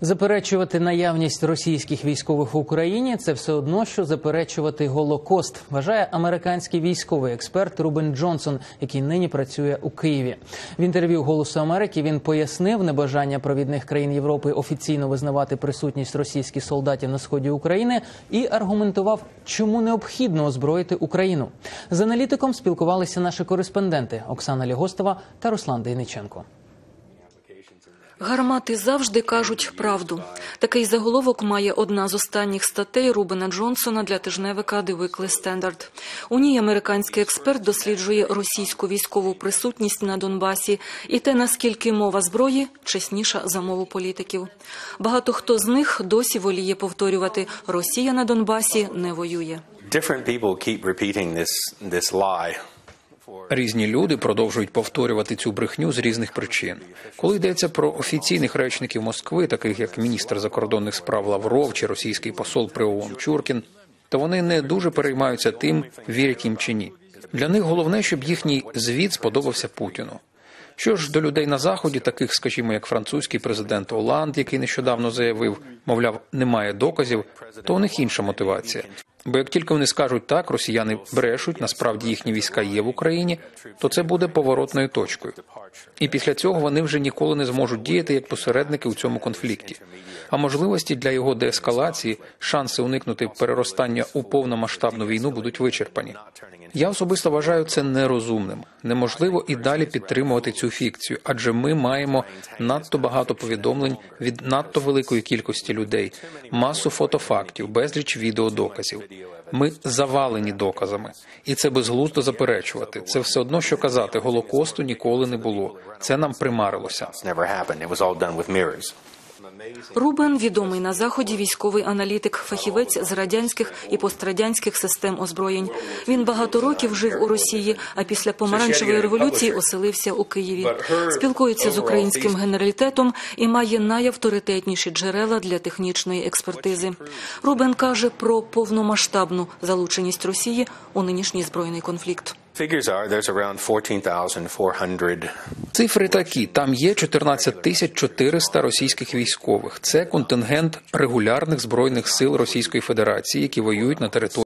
Заперечувати наявність російських військових в Україні це все одно, що заперечувати голокост, вважає американський військовий експерт Рубен Джонсон, який нині працює у Києві. В інтерв'ю Голосу Америки він пояснив небажання провідних країн Європи офіційно визнавати присутність російських солдатів на сході України і аргументував, чому необхідно озброїти Україну. З аналітиком спілкувалися наші кореспонденти Оксана Лігостова та Руслан Дейниченко. Гармати завжди кажуть правду. Такий заголовок має одна з останніх статей Рубена Джонсона для тижневика The Weekly Standard. У ній американський експерт досліджує російську військову присутність на Донбасі і те, наскільки мова зброї чесніша за мову політиків. Багато хто з них досі воліє повторювати: Росія на Донбасі не воює. different people keep repeating this this lie. Різні люди продовжують повторювати цю брехню з різних причин. Коли йдеться про офіційних речників Москви, таких як міністр закордонних справ Лавров чи російський посол при ООН Чуркін, то вони не дуже переймаються тим, вірять їм чи ні. Для них головне, щоб їхній звіт сподобався Путіну. Що ж до людей на заході, таких, скажімо, як французький президент Оланд, який нещодавно заявив, мовляв, немає доказів, то у них інша мотивація. Бо як тільки вони скажуть так, росіяни брешуть, насправді їхні війська є в Україні, то це буде поворотною точкою. І після цього вони вже ніколи не зможуть діяти як посередники у цьому конфлікті. А можливості для його деескалації, шанси уникнути переростання у повномасштабну війну будуть вичерпані. Я особисто вважаю це нерозумним. Неможливо і далі підтримувати цю фікцію, адже ми маємо надто багато повідомлень від надто великої кількості людей, масу фотофактів, безліч відеодоказів. Ми завалені доказами, і це безглуздо заперечувати. Це все одно, що казати, голокосту ніколи не було. Це нам примарилося. Рубен відомий на заході військовий аналітик, фахівець з радянських і пострадянських систем озброєнь. Він багато років жив у Росії, а після помаранчевої революції оселився у Києві. Спілкується з українським генералітетом і має найавторитетніші джерела для технічної експертизи. Рубен каже про повномасштабну залученість Росії у нинішній збройний конфлікт. Figures are there's around 14,400 Цифри такі: там є 14 тисяч 400 російських військових. Це контингент регулярних збройних сил Російської Федерації, які воюють на території.